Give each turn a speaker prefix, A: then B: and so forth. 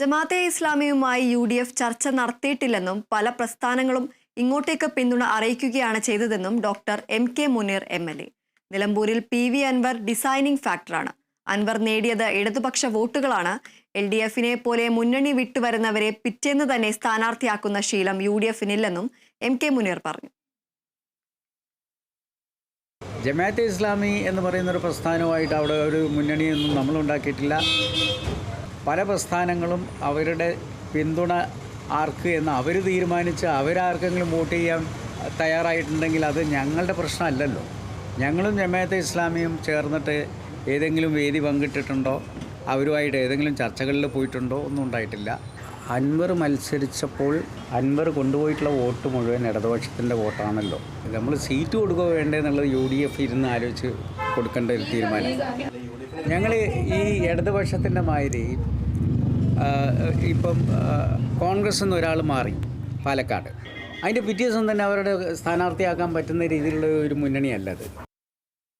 A: ജമാഅത്തെ ഇസ്ലാമിയുമായി U D F ചർച്ച നടത്തിയിട്ടില്ലെന്നും പല പ്രസ്ഥാനങ്ങളും ഇങ്ങോട്ടേക്ക് പിന്തുണ അറിയിക്കുകയാണ് ചെയ്തതെന്നും doctor M K Muneer M L A. നിലമ്പൂരിൽ പി വി അൻവർ ഡിസൈനിങ് ഫാക്ടറാണ്. അൻവർ നേടിയത് ഇടതുപക്ഷ വോട്ടുകളാണ്. എൽ ഡി എഫിനെ പോലെ മുന്നണി വിട്ടുവരുന്നവരെ പിറ്റേന്ന് തന്നെ സ്ഥാനാർത്ഥിയാക്കുന്ന ശീലം യു ഡി എഫിനില്ലെന്നും എം കെ മുനീർ പറഞ്ഞു.
B: ജമാഅത്തെ ഇസ്ലാമി എന്ന് പറയുന്ന ഒരു പ്രസ്ഥാനമായിട്ട് അവിടെ ഒരു മുന്നണിയൊന്നും നമ്മൾ ഉണ്ടാക്കിയിട്ടില്ല. പല പ്രസ്ഥാനങ്ങളും അവരുടെ പിന്തുണ ആർക്ക് എന്ന് അവർ തീരുമാനിച്ച് അവരാർക്കെങ്കിലും വോട്ട് ചെയ്യാൻ തയ്യാറായിട്ടുണ്ടെങ്കിൽ അത് ഞങ്ങളുടെ പ്രശ്നമല്ലല്ലോ. ഞങ്ങളും ജമാഅത്തെ ഇസ്ലാമിയും ചേർന്നിട്ട് ഏതെങ്കിലും വേദി പങ്കിട്ടിട്ടുണ്ടോ? അവരുമായിട്ട് ഏതെങ്കിലും ചർച്ചകളിൽ പോയിട്ടുണ്ടോ? ഒന്നും ഉണ്ടായിട്ടില്ല. അൻവർ മത്സരിച്ചപ്പോൾ അൻവർ കൊണ്ടുപോയിട്ടുള്ള വോട്ട് മുഴുവൻ ഇടതുപക്ഷത്തിന്റെ വോട്ടാണല്ലോ. നമ്മൾ സീറ്റ് കൊടുക്കുക വേണ്ടതെന്നുള്ളത് യു ഡി എഫ് ഇരുന്ന് ആലോചിച്ച് കൊടുക്കേണ്ട ഒരു തീരുമാനം. ഞങ്ങൾ ഈ ഇടതുപക്ഷത്തിന്റെ മാതിരി ഇപ്പം കോൺഗ്രസ് നിന്ന് ഒരാൾ മാറി പാലക്കാട്. അതിന്റെ പിറ്റേ ദിവസം തന്നെ അവരുടെ സ്ഥാനാർത്ഥിയാക്കാൻ പറ്റുന്ന രീതിയിലുള്ള ഒരു മുന്നണിയല്ല അത്.